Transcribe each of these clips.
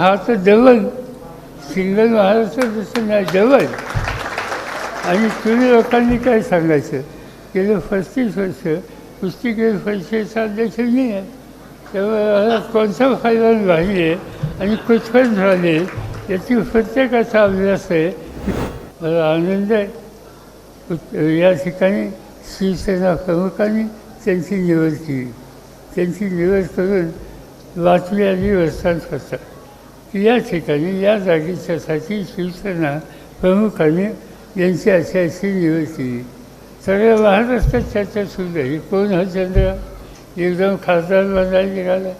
हा तर double single Maharashtra जसं नाही डबल आणि तुम्ही लोकांनी काय सांगायचं? गेलं पस्तीस वर्ष कुस्ती गेली परिषदेचा अध्यक्ष मी आहे त्यामुळे मला कोणता फायदा झाली आहे आणि कुठपर्यंत झाले याची प्रत्येकाचा अभ्यास आहे. मला आनंद आहे. या ठिकाणी शिवसेना प्रमुखांनी त्यांची निवड केली. त्यांची निवड करून बातमी आधी वर्तमानपत्रात होतात या ठिकाणी या जागेच्यासाठी शिवसेना प्रमुखांनी यांची अशी अशी निवड केली सगळ्या असतात चर्चा सुरू झाली. कोण हा चंद्र? एकदम खासदार बनायला निघाला.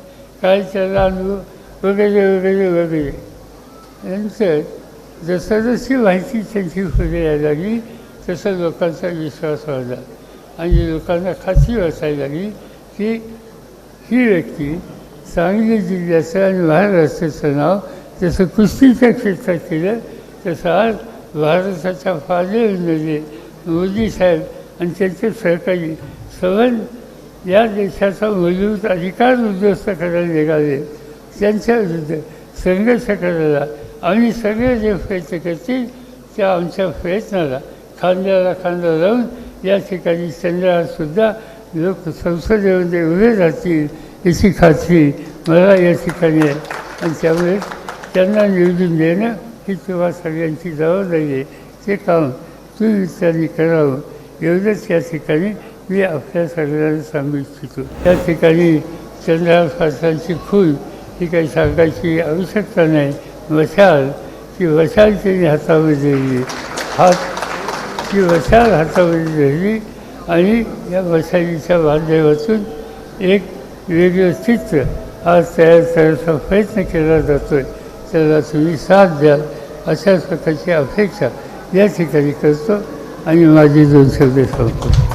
काय त्याला अनुभव वगैरे वगैरे वगैरे. नंतर जसं जशी माहिती त्यांची पुढे यायला लागली तसा लोकांचा विश्वास वाढला. आणि लोकांना खात्री वाचायला लागली की ही व्यक्ती सांगली जिल्ह्याचं आणि महाराष्ट्राचं नाव जसं कुस्तीच्या क्षेत्रात केलं तसं आज भारताच्या फादरमध्ये म्हणजे मोदी साहेब आणि त्यांचे सहकारी सवन या देशाचा मूलभूत अधिकार उद्ध्वस्त करायला निघाले. त्यांच्या विरुद्ध संघर्ष करायला आम्ही सगळे जे प्रयत्न करतील त्या आमच्या प्रयत्नाला खांद्याला खांदा लावून या ठिकाणी चंद्रासुद्धा लोक संसदेमध्ये उभे राहतील. याची खात्री मला या ठिकाणी आहे आणि त्यामुळे त्यांना निवडून देणं ही तेव्हा सगळ्यांची जबाबदारी आहे ते काम तुम्ही त्यांनी करावं एवढंच या ठिकाणी मी आपल्या सगळ्यांना सांगू इच्छितो या ठिकाणी चंद्रापासांची फूल ही काही सांगायची आवश्यकता नाही। वशाल ती वशाल त्यांनी हातामध्ये धरली हात ती वशाल हातामध्ये धरली आणि या वशालीच्या माध्यमातून एक वेगळं चित्र. आज तयार करण्याचा प्रयत्न केला जातो आहे त्याला तुम्ही साथ द्याल अशा स्वतःची अपेक्षा या ठिकाणी करतो आणि माझी दोन शब्द सांगतो